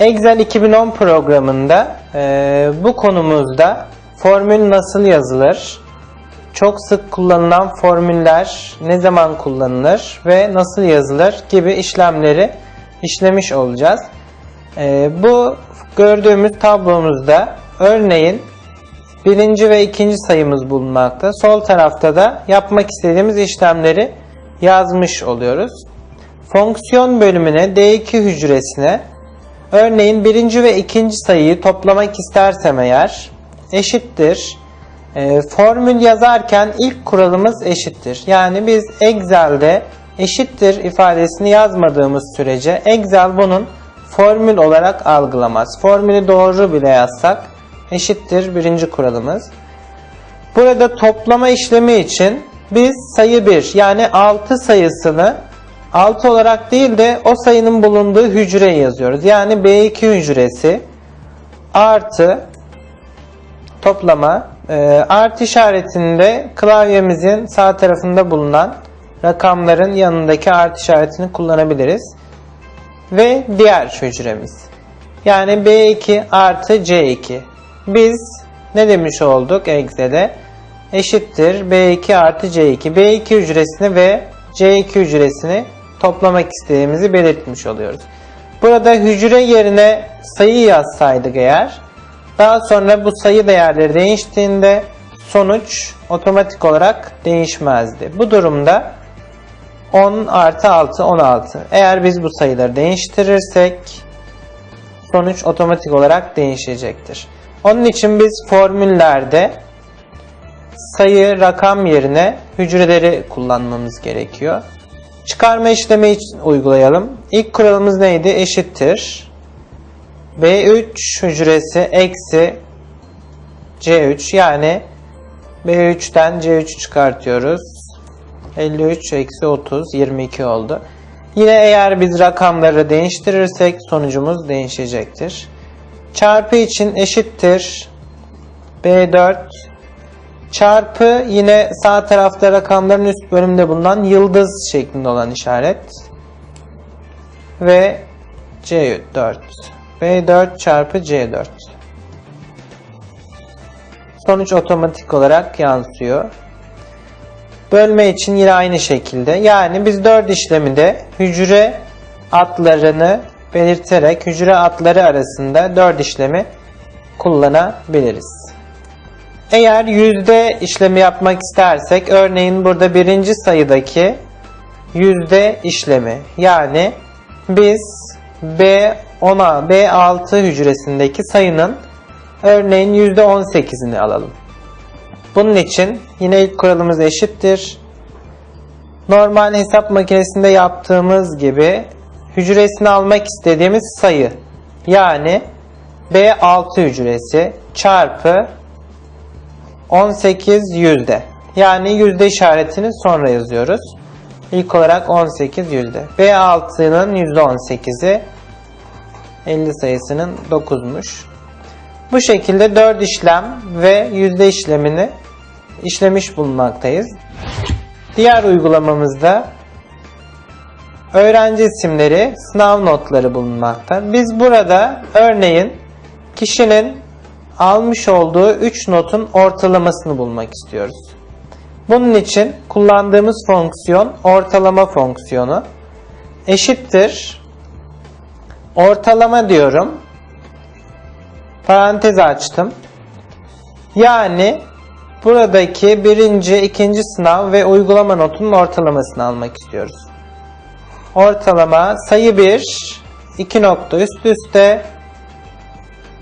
Excel 2010 programında e, bu konumuzda formül nasıl yazılır, çok sık kullanılan formüller ne zaman kullanılır ve nasıl yazılır gibi işlemleri işlemiş olacağız. E, bu gördüğümüz tablomuzda örneğin birinci ve ikinci sayımız bulunmakta. Sol tarafta da yapmak istediğimiz işlemleri yazmış oluyoruz. Fonksiyon bölümüne D2 hücresine örneğin birinci ve ikinci sayıyı toplamak istersem eğer eşittir. E, formül yazarken ilk kuralımız eşittir. Yani biz Excel'de eşittir ifadesini yazmadığımız sürece Excel bunun formül olarak algılamaz. Formülü doğru bile yazsak eşittir birinci kuralımız. Burada toplama işlemi için biz sayı 1 yani 6 sayısını 6 olarak değil de o sayının bulunduğu hücreye yazıyoruz. Yani B2 hücresi artı toplama e, artı işaretinde klavyemizin sağ tarafında bulunan rakamların yanındaki artı işaretini kullanabiliriz. Ve diğer hücremiz. Yani B2 artı C2. Biz ne demiş olduk Excel'e? Eşittir B2 artı C2. B2 hücresini ve C2 hücresini toplamak istediğimizi belirtmiş oluyoruz. Burada hücre yerine sayı yazsaydık eğer daha sonra bu sayı değerleri değiştiğinde sonuç otomatik olarak değişmezdi. Bu durumda 10 artı 6 16. Eğer biz bu sayıları değiştirirsek sonuç otomatik olarak değişecektir. Onun için biz formüllerde sayı rakam yerine hücreleri kullanmamız gerekiyor. Çıkarma işlemi uygulayalım. İlk kuralımız neydi? Eşittir. B3 hücresi eksi C3 yani B3'ten C3 çıkartıyoruz. 53 eksi 30 22 oldu. Yine eğer biz rakamları değiştirirsek sonucumuz değişecektir. Çarpı için eşittir. B4 çarpı yine sağ tarafta rakamların üst bölümünde bulunan yıldız şeklinde olan işaret ve C4 B4 çarpı C4 sonuç otomatik olarak yansıyor. Bölme için yine aynı şekilde. Yani biz 4 işlemi de hücre adlarını belirterek hücre adları arasında 4 işlemi kullanabiliriz. Eğer yüzde işlemi yapmak istersek örneğin burada birinci sayıdaki yüzde işlemi yani biz B10'a B6 hücresindeki sayının örneğin yüzde 18'ini alalım. Bunun için yine ilk kuralımız eşittir. Normal hesap makinesinde yaptığımız gibi hücresini almak istediğimiz sayı yani B6 hücresi çarpı 18 yüzde. Yani yüzde işaretini sonra yazıyoruz. İlk olarak 18 yüzde. B6'nın yüzde 18'i 50 sayısının 9'muş. Bu şekilde 4 işlem ve yüzde işlemini işlemiş bulunmaktayız. Diğer uygulamamızda öğrenci isimleri, sınav notları bulunmakta. Biz burada örneğin kişinin almış olduğu 3 notun ortalamasını bulmak istiyoruz. Bunun için kullandığımız fonksiyon ortalama fonksiyonu eşittir ortalama diyorum parantez açtım yani buradaki birinci, ikinci sınav ve uygulama notunun ortalamasını almak istiyoruz. Ortalama sayı 1 2 nokta üst üste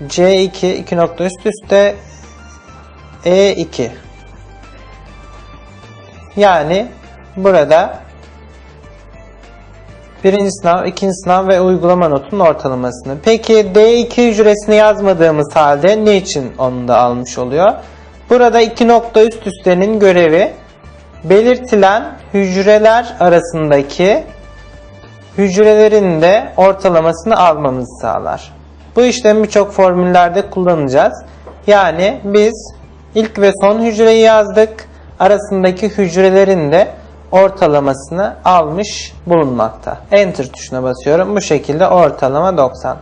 C2 2 nokta üst üste E2 yani burada birinci sınav, ikinci sınav ve uygulama notunun ortalamasını. Peki D2 hücresini yazmadığımız halde ne için onu da almış oluyor? Burada iki nokta üst üstenin görevi belirtilen hücreler arasındaki hücrelerin de ortalamasını almamızı sağlar. Bu işlemi birçok formüllerde kullanacağız. Yani biz ilk ve son hücreyi yazdık. Arasındaki hücrelerin de ortalamasını almış bulunmakta. Enter tuşuna basıyorum. Bu şekilde ortalama 90.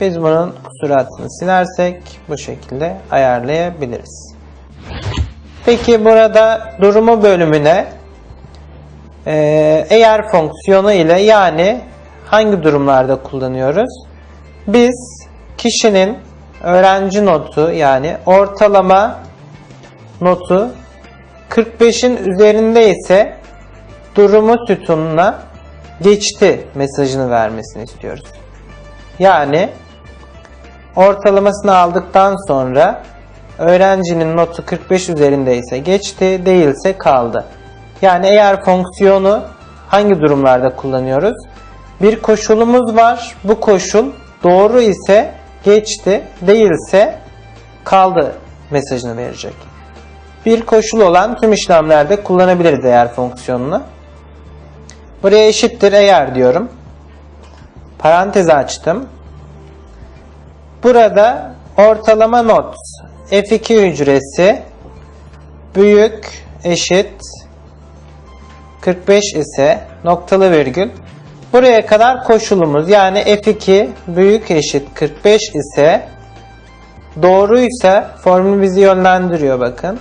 Biz bunun kusuratını silersek bu şekilde ayarlayabiliriz. Peki burada durumu bölümüne eğer fonksiyonu ile yani hangi durumlarda kullanıyoruz? Biz kişinin öğrenci notu yani ortalama notu 45'in üzerinde ise durumu sütununa geçti mesajını vermesini istiyoruz. Yani ortalamasını aldıktan sonra öğrencinin notu 45 üzerindeyse geçti, değilse kaldı. Yani eğer fonksiyonu hangi durumlarda kullanıyoruz? Bir koşulumuz var. Bu koşul doğru ise geçti, değilse kaldı mesajını verecek. Bir koşul olan tüm işlemlerde kullanabiliriz eğer fonksiyonunu. Buraya eşittir eğer diyorum. Parantez açtım. Burada ortalama not F2 hücresi büyük eşit 45 ise noktalı virgül buraya kadar koşulumuz yani F2 büyük eşit 45 ise doğruysa formül bizi yönlendiriyor bakın.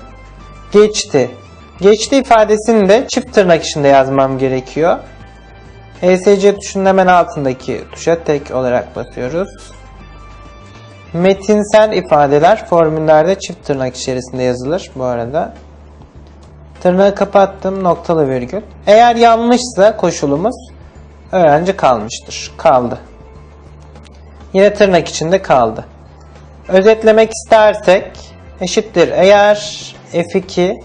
Geçti. Geçti ifadesini de çift tırnak içinde yazmam gerekiyor. ESC tuşunun hemen altındaki tuşa tek olarak basıyoruz. Metinsel ifadeler formüllerde çift tırnak içerisinde yazılır bu arada. Tırnağı kapattım noktalı virgül. Eğer yanlışsa koşulumuz öğrenci kalmıştır. Kaldı. Yine tırnak içinde kaldı. Özetlemek istersek eşittir. Eğer F2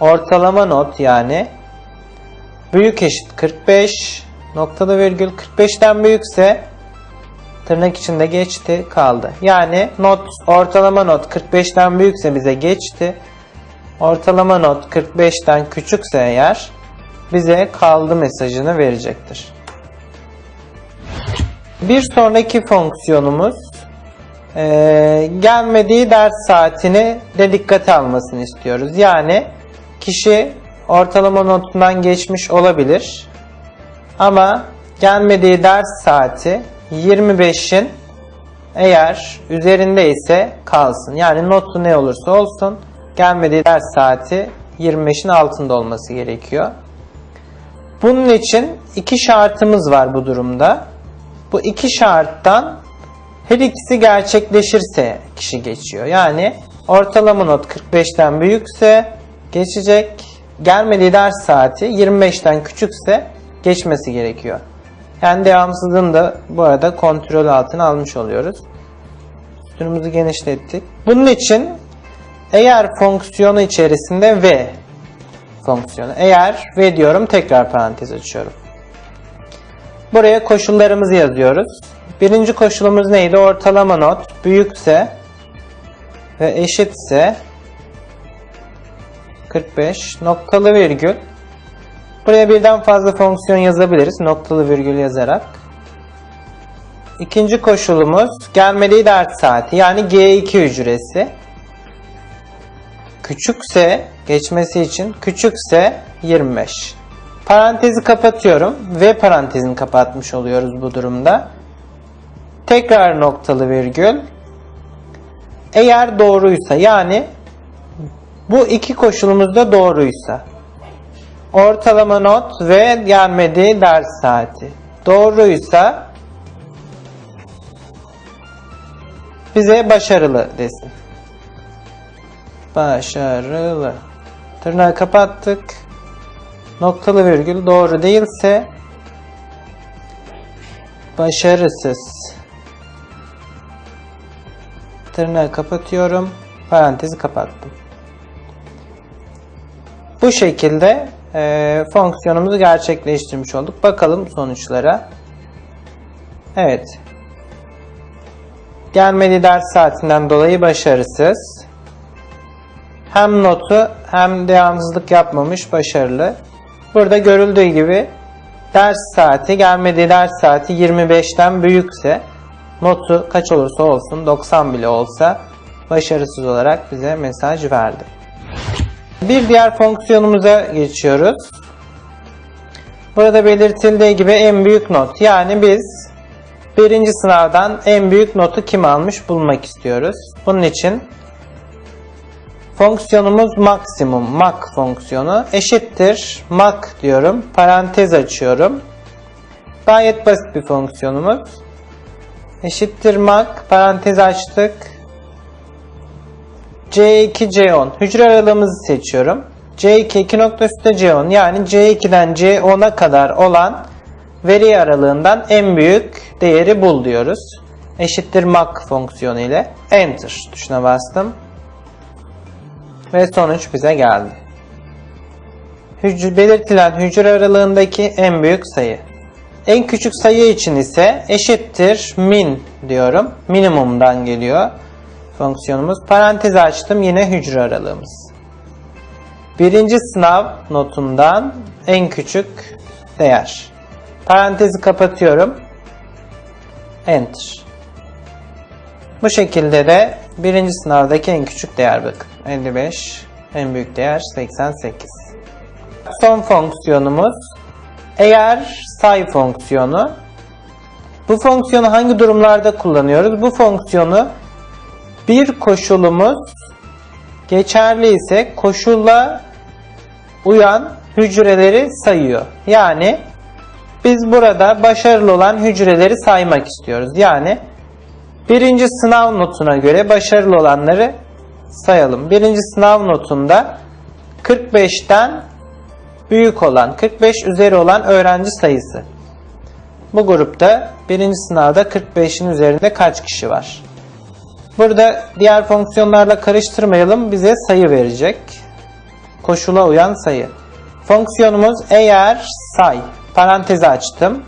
ortalama not yani büyük eşit 45 noktalı virgül 45'ten büyükse tırnak içinde geçti kaldı. Yani not ortalama not 45'ten büyükse bize geçti. Ortalama not 45'ten küçükse eğer bize kaldı mesajını verecektir. Bir sonraki fonksiyonumuz e, gelmediği ders saatini de dikkate almasını istiyoruz. Yani kişi ortalama notundan geçmiş olabilir ama gelmediği ders saati 25'in eğer üzerinde ise kalsın. Yani notu ne olursa olsun gelmediği ders saati 25'in altında olması gerekiyor. Bunun için iki şartımız var bu durumda. Bu iki şarttan her ikisi gerçekleşirse kişi geçiyor. Yani ortalama not 45'ten büyükse geçecek. Gelmediği ders saati 25'ten küçükse geçmesi gerekiyor. Yani devamsızlığını da bu arada kontrol altına almış oluyoruz. Sütunumuzu genişlettik. Bunun için eğer fonksiyonu içerisinde v fonksiyonu. Eğer v diyorum tekrar parantez açıyorum. Buraya koşullarımızı yazıyoruz. Birinci koşulumuz neydi? Ortalama not büyükse ve eşitse 45 noktalı virgül Buraya birden fazla fonksiyon yazabiliriz. Noktalı virgül yazarak. İkinci koşulumuz gelmediği ders saati yani G2 hücresi. Küçükse geçmesi için küçükse 25. Parantezi kapatıyorum ve parantezini kapatmış oluyoruz bu durumda. Tekrar noktalı virgül. Eğer doğruysa yani bu iki koşulumuz da doğruysa ortalama not ve gelmediği ders saati. Doğruysa bize başarılı desin. Başarılı. Tırnağı kapattık. Noktalı virgül doğru değilse başarısız. Tırnağı kapatıyorum. Parantezi kapattım. Bu şekilde e, fonksiyonumuzu gerçekleştirmiş olduk. Bakalım sonuçlara. Evet. Gelmediği ders saatinden dolayı başarısız. Hem notu hem devamsızlık yapmamış başarılı. Burada görüldüğü gibi ders saati gelmediği ders saati 25'ten büyükse notu kaç olursa olsun 90 bile olsa başarısız olarak bize mesaj verdi. Bir diğer fonksiyonumuza geçiyoruz. Burada belirtildiği gibi en büyük not. Yani biz birinci sınavdan en büyük notu kim almış bulmak istiyoruz. Bunun için fonksiyonumuz maksimum mak fonksiyonu eşittir mak diyorum. Parantez açıyorum. Gayet basit bir fonksiyonumuz. Eşittir mak parantez açtık. C2 C10 hücre aralığımızı seçiyorum. C2 2 nokta üstte C10 yani C2'den C10'a kadar olan veri aralığından en büyük değeri bul diyoruz. Eşittir mak fonksiyonu ile enter tuşuna bastım. Ve sonuç bize geldi. Hücre, belirtilen hücre aralığındaki en büyük sayı. En küçük sayı için ise eşittir min diyorum. Minimumdan geliyor fonksiyonumuz. Parantez açtım yine hücre aralığımız. Birinci sınav notundan en küçük değer. Parantezi kapatıyorum. Enter. Bu şekilde de birinci sınavdaki en küçük değer bakın. 55. En büyük değer 88. Son fonksiyonumuz eğer say fonksiyonu. Bu fonksiyonu hangi durumlarda kullanıyoruz? Bu fonksiyonu bir koşulumuz geçerli ise koşulla uyan hücreleri sayıyor. Yani biz burada başarılı olan hücreleri saymak istiyoruz. Yani birinci sınav notuna göre başarılı olanları sayalım. Birinci sınav notunda 45'ten büyük olan, 45 üzeri olan öğrenci sayısı. Bu grupta birinci sınavda 45'in üzerinde kaç kişi var? Burada diğer fonksiyonlarla karıştırmayalım. Bize sayı verecek. Koşula uyan sayı. Fonksiyonumuz eğer say. Parantezi açtım.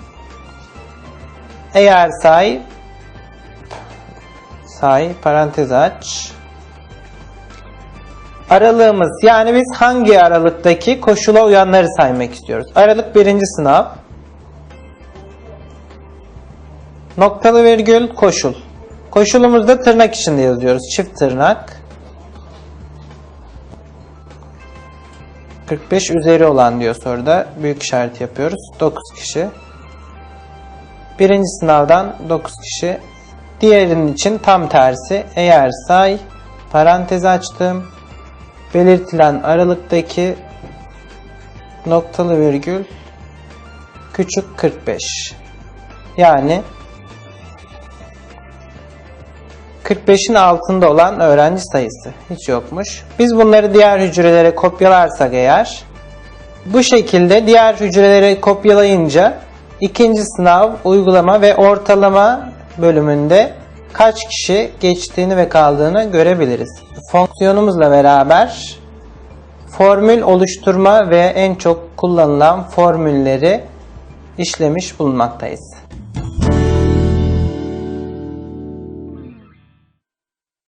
Eğer say say parantez aç. Aralığımız yani biz hangi aralıktaki koşula uyanları saymak istiyoruz. Aralık birinci sınav. Noktalı virgül koşul. Koşulumuzda tırnak içinde yazıyoruz. Çift tırnak. 45 üzeri olan diyor soruda. Büyük işaret yapıyoruz. 9 kişi. Birinci sınavdan 9 kişi. Diğerinin için tam tersi. Eğer say parantez açtım. Belirtilen aralıktaki noktalı virgül küçük 45. Yani 45'in altında olan öğrenci sayısı hiç yokmuş. Biz bunları diğer hücrelere kopyalarsak eğer bu şekilde diğer hücreleri kopyalayınca ikinci sınav uygulama ve ortalama bölümünde kaç kişi geçtiğini ve kaldığını görebiliriz. Fonksiyonumuzla beraber formül oluşturma ve en çok kullanılan formülleri işlemiş bulunmaktayız.